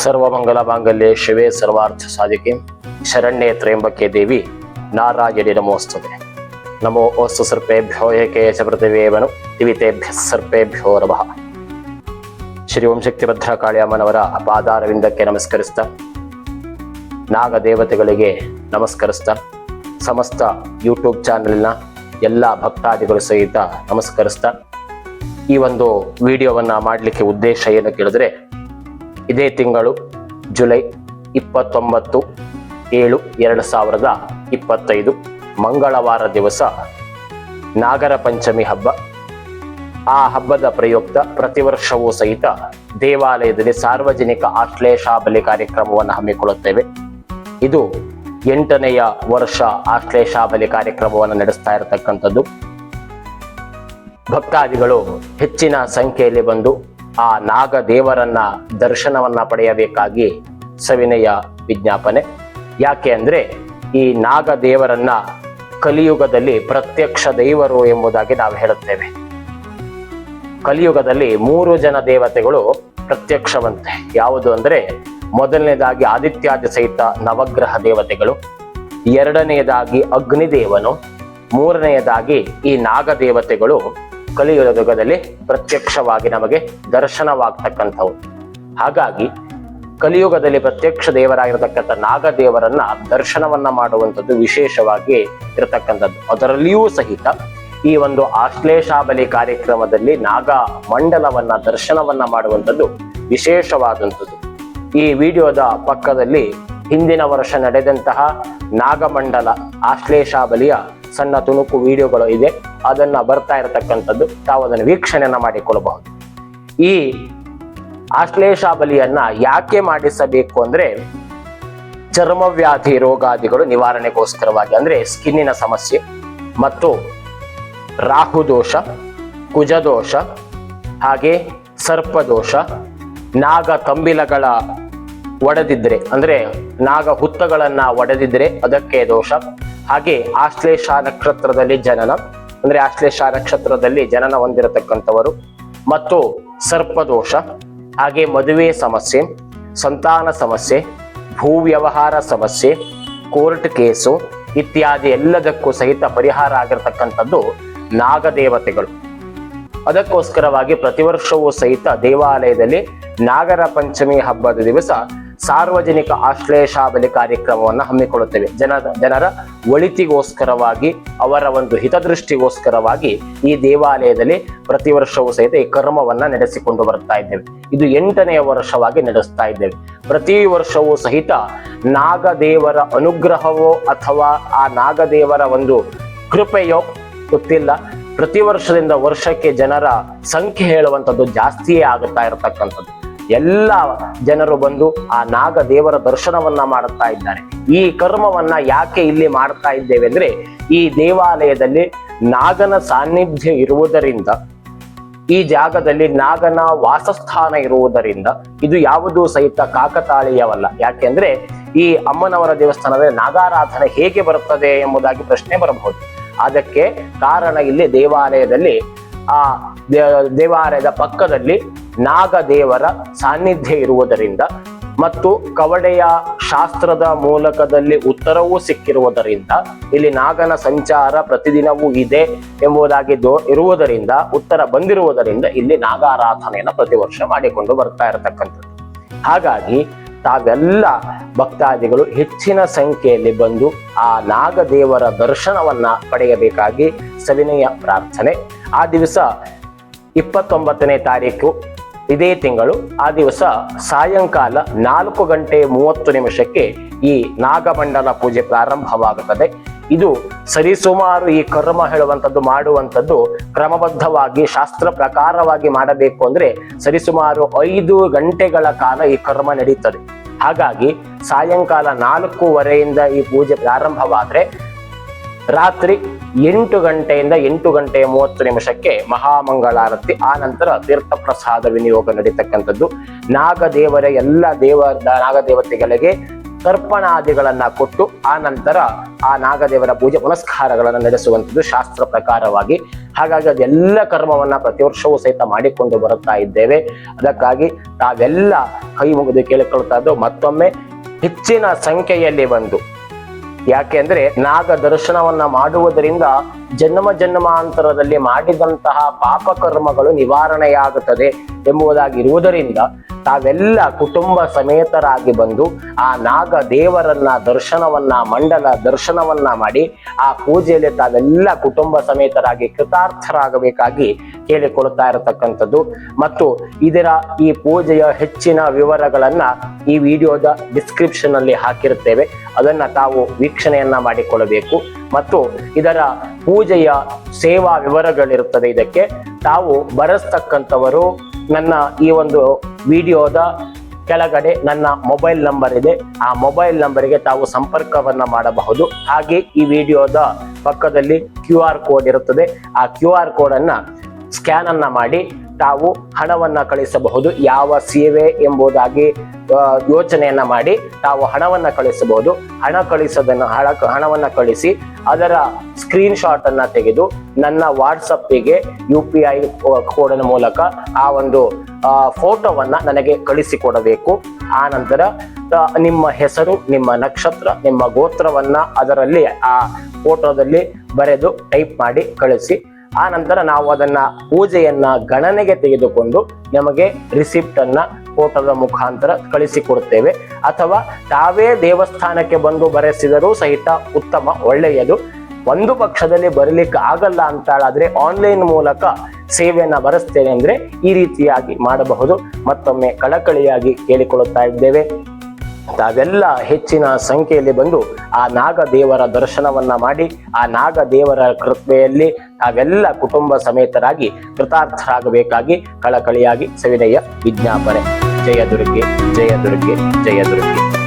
ಸರ್ವಮಂಗಲ ಮಾಂಗಲ್ಯ ಶಿವೆ ಸರ್ವಾರ್ಥ ಸಾಧಿಕೆ. ಶರಣ್ಯ ತ್ರಯಂಬಕೆ ದೇವಿ, ನಾರಾಯಣಿ ನಮೋಸ್ತದೆ ನಮೋ ಓಸ್ತು ಸರ್ಪೇಭ್ಯೋ ಏಕೆ ಚ ಪೃಥಿವೇವನು ದಿವಿತೇಭ್ಯ ಸರ್ಪೇಭ್ಯೋ ನಮಃ. ಶ್ರೀ ಓಂ ಶಕ್ತಿ ಭದ್ರಕಾಳಿಯಮ್ಮನವರ ಪಾದಾರವಿಂದಕ್ಕೆ ನಮಸ್ಕರಿಸ್ತಾ. ನಾಗದೇವತೆಗಳಿಗೆ ನಮಸ್ಕರಿಸ್ತಾ. ಸಮಸ್ತ ಯೂಟ್ಯೂಬ್ ಚಾನೆಲ್ನ ಎಲ್ಲ ಭಕ್ತಾದಿಗಳು ಸಹಿತ ನಮಸ್ಕರಿಸ್ತಾ. ಈ ಒಂದು ವಿಡಿಯೋವನ್ನ ಮಾಡಲಿಕ್ಕೆ ಉದ್ದೇಶ ಏನು ಕೇಳಿದ್ರೆ ಇದೇ ತಿಂಗಳು ಜುಲೈ ಇಪ್ಪತ್ತೊಂಬತ್ತು ಏಳು ಎರಡು ಸಾವಿರದ ಇಪ್ಪತ್ತೈದು ಮಂಗಳವಾರ ದಿವಸ ನಾಗರ ಪಂಚಮಿ ಹಬ್ಬ. ಆ ಹಬ್ಬದ ಪ್ರಯುಕ್ತ ಪ್ರತಿ ವರ್ಷವೂ ಸಹಿತ ದೇವಾಲಯದಲ್ಲಿ ಸಾರ್ವಜನಿಕ ಆಶ್ಲೇಷಾಬಲಿ ಕಾರ್ಯಕ್ರಮವನ್ನು ಹಮ್ಮಿಕೊಳ್ಳುತ್ತೇವೆ. ಇದು ಎಂಟನೆಯ ವರ್ಷ ಆಶ್ಲೇಷಾಬಲಿ ಕಾರ್ಯಕ್ರಮವನ್ನು ನಡೆಸ್ತಾ ಇರತಕ್ಕಂಥದ್ದು. ಭಕ್ತಾದಿಗಳು ಹೆಚ್ಚಿನ ಸಂಖ್ಯೆಯಲ್ಲಿ ಬಂದು ಆ ನಾಗ ದೇವರನ್ನ ದರ್ಶನವನ್ನ ಪಡೆಯಬೇಕಾಗಿ ಸವಿನಯ ವಿಜ್ಞಾಪನೆ. ಯಾಕೆ ಅಂದ್ರೆ ಈ ನಾಗ ದೇವರನ್ನ ಕಲಿಯುಗದಲ್ಲಿ ಪ್ರತ್ಯಕ್ಷ ದೈವರು ಎಂಬುದಾಗಿ ನಾವು ಹೇಳುತ್ತೇವೆ. ಕಲಿಯುಗದಲ್ಲಿ ಮೂರು ಜನ ದೇವತೆಗಳು ಪ್ರತ್ಯಕ್ಷವಂತೆ. ಯಾವುದು ಅಂದ್ರೆ ಮೊದಲನೇದಾಗಿ ಆದಿತ್ಯಾದಿ ಸಹಿತ ನವಗ್ರಹ ದೇವತೆಗಳು ಎರಡನೆಯದಾಗಿ ಅಗ್ನಿದೇವನು ಮೂರನೆಯದಾಗಿ ಈ ನಾಗ ದೇವತೆಗಳು ಕಲಿಯುಗದಲ್ಲಿ ಪ್ರತ್ಯಕ್ಷವಾಗಿ ನಮಗೆ ದರ್ಶನವಾಗ್ತಕ್ಕಂಥವು. ಹಾಗಾಗಿ ಕಲಿಯುಗದಲ್ಲಿ ಪ್ರತ್ಯಕ್ಷ ದೇವರಾಗಿರತಕ್ಕಂಥ ನಾಗದೇವರನ್ನ ದರ್ಶನವನ್ನ ಮಾಡುವಂಥದ್ದು ವಿಶೇಷವಾಗಿ ಇರತಕ್ಕಂಥದ್ದು. ಅದರಲ್ಲಿಯೂ ಸಹಿತ ಈ ಒಂದು ಆಶ್ಲೇಷಾಬಲಿ ಕಾರ್ಯಕ್ರಮದಲ್ಲಿ ನಾಗ ಮಂಡಲವನ್ನ ದರ್ಶನವನ್ನ ಮಾಡುವಂಥದ್ದು ವಿಶೇಷವಾದಂಥದ್ದು. ಈ ವಿಡಿಯೋದ ಪಕ್ಕದಲ್ಲಿ ಹಿಂದಿನ ವರ್ಷ ನಡೆದಂತಹ ನಾಗಮಂಡಲ ಆಶ್ಲೇಷಾಬಲಿಯ ಸಣ್ಣ ತುಣುಕು ವಿಡಿಯೋಗಳು ಇದೆ. ಅದನ್ನ ಬರ್ತಾ ಇರತಕ್ಕಂಥದ್ದು ತಾವು ಅದನ್ನು ವೀಕ್ಷಣೆಯನ್ನ ಮಾಡಿಕೊಳ್ಳಬಹುದು. ಈ ಆಶ್ಲೇಷಾಬಲಿಯನ್ನ ಯಾಕೆ ಮಾಡಿಸಬೇಕು ಅಂದ್ರೆ ಚರ್ಮವ್ಯಾಧಿ ರೋಗಾದಿಗಳು ನಿವಾರಣೆಗೋಸ್ಕರವಾಗಿ ಅಂದ್ರೆ ಸ್ಕಿನ್ನಿನ ಸಮಸ್ಯೆ ಮತ್ತು ರಾಹುದೋಷ, ಕುಜದೋಷ, ಹಾಗೆ ಸರ್ಪದೋಷ, ನಾಗ ಕಂಬಿಲಗಳ ಒಡೆದಿದ್ರೆ, ಅಂದ್ರೆ ನಾಗ ಹುತ್ತಗಳನ್ನು ಒಡೆದಿದ್ರೆ ಅದಕ್ಕೆ ದೋಷ. ಹಾಗೆ ಆಶ್ಲೇಷ ನಕ್ಷತ್ರದಲ್ಲಿ ಜನನ, ಅಂದ್ರೆ ಆಶ್ಲೇಷ ನಕ್ಷತ್ರದಲ್ಲಿ ಜನನ ಹೊಂದಿರತಕ್ಕಂಥವರು. ಮತ್ತು ಸರ್ಪದೋಷ, ಹಾಗೆ ಮದುವೆ ಸಮಸ್ಯೆ, ಸಂತಾನ ಸಮಸ್ಯೆ, ಭೂ ವ್ಯವಹಾರ ಸಮಸ್ಯೆ, ಕೋರ್ಟ್ ಕೇಸು ಇತ್ಯಾದಿ ಎಲ್ಲದಕ್ಕೂ ಸಹಿತ ಪರಿಹಾರ ಆಗಿರತಕ್ಕಂಥದ್ದು ನಾಗದೇವತೆಗಳು. ಅದಕ್ಕೋಸ್ಕರವಾಗಿ ಪ್ರತಿ ವರ್ಷವೂ ಸಹಿತ ದೇವಾಲಯದಲ್ಲಿ ನಾಗರ ಪಂಚಮಿ ಹಬ್ಬದ ದಿವಸ ಸಾರ್ವಜನಿಕ ಆಶ್ಲೇಷಾಬಲಿ ಕಾರ್ಯಕ್ರಮವನ್ನು ಹಮ್ಮಿಕೊಳ್ಳುತ್ತೇವೆ. ಜನ, ಜನರ ಒಳಿತಿಗೋಸ್ಕರವಾಗಿ, ಅವರ ಒಂದು ಹಿತದೃಷ್ಟಿಗೋಸ್ಕರವಾಗಿ ಈ ದೇವಾಲಯದಲ್ಲಿ ಪ್ರತಿ ವರ್ಷವೂ ಸಹಿತ ಈ ಕರ್ಮವನ್ನ ನಡೆಸಿಕೊಂಡು ಬರ್ತಾ ಇದ್ದೇವೆ. ಇದು ಎಂಟನೆಯ ವರ್ಷವಾಗಿ ನಡೆಸ್ತಾ ಇದ್ದೇವೆ. ಪ್ರತಿ ವರ್ಷವೂ ಸಹಿತ ನಾಗದೇವರ ಅನುಗ್ರಹವೋ ಅಥವಾ ಆ ನಾಗದೇವರ ಒಂದು ಕೃಪೆಯೋ ಗೊತ್ತಿಲ್ಲ. ಪ್ರತಿ ವರ್ಷದಿಂದ ವರ್ಷಕ್ಕೆ ಜನರ ಸಂಖ್ಯೆ ಹೇಳುವಂಥದ್ದು ಜಾಸ್ತಿಯೇ ಆಗುತ್ತಾ ಇರತಕ್ಕಂಥದ್ದು. ಎಲ್ಲ ಜನರು ಬಂದು ಆ ನಾಗ ದೇವರ ದರ್ಶನವನ್ನ ಮಾಡುತ್ತಾ ಇದ್ದಾರೆ. ಈ ಕರ್ಮವನ್ನ ಯಾಕೆ ಇಲ್ಲಿ ಮಾಡ್ತಾ ಇದ್ದೇವೆ ಅಂದ್ರೆ, ಈ ದೇವಾಲಯದಲ್ಲಿ ನಾಗನ ಸಾನ್ನಿಧ್ಯ ಇರುವುದರಿಂದ, ಈ ಜಾಗದಲ್ಲಿ ನಾಗನ ವಾಸಸ್ಥಾನ ಇರುವುದರಿಂದ ಇದು ಯಾವುದೂ ಸಹಿತ ಕಾಕತಾಳೀಯವಲ್ಲ. ಯಾಕೆಂದ್ರೆ ಈ ಅಮ್ಮನವರ ದೇವಸ್ಥಾನದಲ್ಲಿ ನಾಗಾರಾಧನೆ ಹೇಗೆ ಬರುತ್ತದೆ ಎಂಬುದಾಗಿ ಪ್ರಶ್ನೆ ಬರಬಹುದು. ಅದಕ್ಕೆ ಕಾರಣ ಇಲ್ಲಿ ದೇವಾಲಯದಲ್ಲಿ, ಆ ದೇವಾಲಯದ ಪಕ್ಕದಲ್ಲಿ ನಾಗದೇವರ ಸಾನ್ನಿಧ್ಯ ಇರುವುದರಿಂದ ಮತ್ತು ಕವಡೆಯ ಶಾಸ್ತ್ರದ ಮೂಲಕದಲ್ಲಿ ಉತ್ತರವೂ ಸಿಕ್ಕಿರುವುದರಿಂದ ಇಲ್ಲಿ ನಾಗನ ಸಂಚಾರ ಪ್ರತಿದಿನವೂ ಇದೆ ಎಂಬುದಾಗಿ ಇರುವುದರಿಂದ ಉತ್ತರ ಬಂದಿರುವುದರಿಂದ ಇಲ್ಲಿ ನಾಗಾರಾಧನೆಯನ್ನು ಪ್ರತಿ ವರ್ಷ ಮಾಡಿಕೊಂಡು ಬರ್ತಾ ಇರತಕ್ಕಂಥದ್ದು. ಹಾಗಾಗಿ ತಾವೆಲ್ಲ ಭಕ್ತಾದಿಗಳು ಹೆಚ್ಚಿನ ಸಂಖ್ಯೆಯಲ್ಲಿ ಬಂದು ಆ ನಾಗದೇವರ ದರ್ಶನವನ್ನ ಪಡೆಯಬೇಕಾಗಿ ಸವಿನಯ ಪ್ರಾರ್ಥನೆ. ಆ ದಿವಸ ಇಪ್ಪತ್ತೊಂಬತ್ತನೇ ತಾರೀಕು ಇದೇ ತಿಂಗಳು ಆ ದಿವಸ ಸಾಯಂಕಾಲ ನಾಲ್ಕು ಗಂಟೆ ಮೂವತ್ತು ನಿಮಿಷಕ್ಕೆ ಈ ನಾಗಮಂಡಲ ಪೂಜೆ ಪ್ರಾರಂಭವಾಗುತ್ತದೆ. ಇದು ಸರಿಸುಮಾರು ಈ ಕರ್ಮ ಹೇಳುವಂಥದ್ದು, ಮಾಡುವಂಥದ್ದು ಕ್ರಮಬದ್ಧವಾಗಿ, ಶಾಸ್ತ್ರ ಪ್ರಕಾರವಾಗಿ ಮಾಡಬೇಕು ಅಂದ್ರೆ ಸರಿಸುಮಾರು ಐದು ಗಂಟೆಗಳ ಕಾಲ ಈ ಕರ್ಮ ನಡೀತದೆ. ಹಾಗಾಗಿ ಸಾಯಂಕಾಲ ನಾಲ್ಕೂವರೆಯಿಂದ ಈ ಪೂಜೆ ಪ್ರಾರಂಭವಾದ್ರೆ ರಾತ್ರಿ ಎಂಟು ಗಂಟೆಯಿಂದ ಎಂಟು ಗಂಟೆ ಮೂವತ್ತು ನಿಮಿಷಕ್ಕೆ ಮಹಾಮಂಗಳಾರತಿ, ಆ ನಂತರ ತೀರ್ಥ ಪ್ರಸಾದ ವಿನಿಯೋಗ ನಡೀತಕ್ಕಂಥದ್ದು. ನಾಗದೇವರ ಎಲ್ಲ ದೇವ, ನಾಗದೇವತೆಗಳಿಗೆ ತರ್ಪಣಾದಿಗಳನ್ನ ಕೊಟ್ಟು, ಆ ನಂತರ ಆ ನಾಗದೇವರ ಪೂಜೆ ಪುನಸ್ಕಾರಗಳನ್ನು ನಡೆಸುವಂಥದ್ದು ಶಾಸ್ತ್ರ ಪ್ರಕಾರವಾಗಿ. ಹಾಗಾಗಿ ಅದೆಲ್ಲ ಕರ್ಮವನ್ನ ಪ್ರತಿ ವರ್ಷವೂ ಸಹಿತ ಮಾಡಿಕೊಂಡು ಬರುತ್ತಾ ಇದ್ದೇವೆ. ಅದಕ್ಕಾಗಿ ತಾವೆಲ್ಲ ಕೈ ಮುಗಿದು ಕೇಳಿಕೊಳ್ತಾ ಇದ್ದು ಮತ್ತೊಮ್ಮೆ ಹೆಚ್ಚಿನ ಸಂಖ್ಯೆಯಲ್ಲಿ ಬಂದು ಯಾಕೆಂದ್ರೆ ನಾಗ ದರ್ಶನವನ್ನ ಮಾಡುವುದರಿಂದ ಜನ್ಮ ಜನ್ಮಾಂತರದಲ್ಲಿ ಮಾಡಿದಂತಹ ಪಾಪಕರ್ಮಗಳು ನಿವಾರಣೆಯಾಗುತ್ತದೆ ಎಂಬುದಾಗಿರುವುದರಿಂದ ತಾವೆಲ್ಲ ಕುಟುಂಬ ಸಮೇತರಾಗಿ ಬಂದು ಆ ನಾಗ ದೇವರನ್ನ ದರ್ಶನವನ್ನ, ಮಂಡಲ ದರ್ಶನವನ್ನ ಮಾಡಿ ಆ ಪೂಜೆಯಲ್ಲಿ ತಾವೆಲ್ಲ ಕುಟುಂಬ ಸಮೇತರಾಗಿ ಕೃತಾರ್ಥರಾಗಬೇಕಾಗಿ ಕೇಳಿಕೊಳ್ತಾ ಇರತಕ್ಕಂಥದ್ದು. ಮತ್ತು ಇದರ ಈ ಪೂಜೆಯ ಹೆಚ್ಚಿನ ವಿವರಗಳನ್ನ ಈ ವಿಡಿಯೋದ ಡಿಸ್ಕ್ರಿಪ್ಷನ್ ಅಲ್ಲಿ ಹಾಕಿರುತ್ತೇವೆ. ಅದನ್ನ ತಾವು ವೀಕ್ಷಣೆಯನ್ನ ಮಾಡಿಕೊಳ್ಳಬೇಕು. ಮತ್ತು ಇದರ ಪೂಜೆಯ ಸೇವಾ ವಿವರಗಳಿರುತ್ತದೆ ಇದಕ್ಕೆ. ತಾವು ಬರೆಸ್ತಕ್ಕಂಥವರು ನನ್ನ ಈ ಒಂದು ವಿಡಿಯೋದ ಕೆಳಗಡೆ ನನ್ನ ಮೊಬೈಲ್ ನಂಬರ್ ಇದೆ. ಆ ಮೊಬೈಲ್ ನಂಬರಿಗೆ ತಾವು ಸಂಪರ್ಕವನ್ನು ಮಾಡಬಹುದು. ಹಾಗೆ ಈ ವಿಡಿಯೋದ ಪಕ್ಕದಲ್ಲಿ ಕ್ಯೂ ಕೋಡ್ ಇರುತ್ತದೆ. ಆ ಕ್ಯೂ ಆರ್ ಕೋಡನ್ನು ಸ್ಕ್ಯಾನನ್ನು ಮಾಡಿ ತಾವು ಹಣವನ್ನ ಕಳಿಸಬಹುದು, ಯಾವ ಸೇವೆ ಎಂಬುದಾಗಿ ಯೋಚನೆಯನ್ನ ಮಾಡಿ ತಾವು ಹಣವನ್ನ ಕಳಿಸಬಹುದು. ಹಣ ಕಳಿಸೋದನ್ನ, ಹಣ, ಹಣವನ್ನ ಕಳಿಸಿ ಅದರ ಸ್ಕ್ರೀನ್ ಶಾಟ್ ಅನ್ನ ತೆಗೆದು ನನ್ನ ವಾಟ್ಸಪ್ಪಿಗೆ ಯು ಪಿ ಐ ಕೋಡಿನ ಮೂಲಕ ಆ ಒಂದು ಫೋಟೋವನ್ನ ನನಗೆ ಕಳಿಸಿಕೊಡಬೇಕು. ಆ ನಂತರ ನಿಮ್ಮ ಹೆಸರು, ನಿಮ್ಮ ನಕ್ಷತ್ರ, ನಿಮ್ಮ ಗೋತ್ರವನ್ನ ಅದರಲ್ಲಿ ಆ ಫೋಟೋದಲ್ಲಿ ಬರೆದು ಟೈಪ್ ಮಾಡಿ ಕಳಿಸಿ. ಆ ನಂತರ ನಾವು ಅದನ್ನ ಪೂಜೆಯನ್ನ ಗಣನೆಗೆ ತೆಗೆದುಕೊಂಡು ನಮಗೆ ರಿಸಿಪ್ಟ್ ಅನ್ನ ಫೋಟೋದ ಮುಖಾಂತರ ಕಳಿಸಿಕೊಡುತ್ತೇವೆ ಅಥವಾ ತಾವೇ ದೇವಸ್ಥಾನಕ್ಕೆ ಬಂದು ಬರೆಸಿದರೂ ಸಹಿತ ಉತ್ತಮ, ಒಳ್ಳೆಯದು. ಒಂದು ಪಕ್ಷದಲ್ಲಿ ಬರಲಿಕ್ಕೆ ಆಗಲ್ಲ ಅಂತಾಳಾದ್ರೆ ಆನ್ಲೈನ್ ಮೂಲಕ ಸೇವೆಯನ್ನ ಬರೆಸ್ತೇನೆ ಅಂದ್ರೆ ಈ ರೀತಿಯಾಗಿ ಮಾಡಬಹುದು. ಮತ್ತೊಮ್ಮೆ ಕಳಕಳಿಯಾಗಿ ಕೇಳಿಕೊಳ್ಳುತ್ತಾ ಇದ್ದೇವೆ. ತಾವೆಲ್ಲ ಹೆಚ್ಚಿನ ಸಂಖ್ಯೆಯಲ್ಲಿ ಬಂದು ಆ ನಾಗದೇವರ ದರ್ಶನವನ್ನ ಮಾಡಿ, ಆ ನಾಗದೇವರ ಕೃಪೆಯಲ್ಲಿ ತಾವೆಲ್ಲ ಕುಟುಂಬ ಸಮೇತರಾಗಿ ಕೃತಾರ್ಥರಾಗಬೇಕಾಗಿ ಕಳಕಳಿಯಾಗಿ ಸವಿನಯ ವಿಜ್ಞಾಪನೆ. ಜಯ ದುರ್ಗೆ ಜಯ ದುರ್ಗೆ ಜಯ ದುರ್ಗೆ.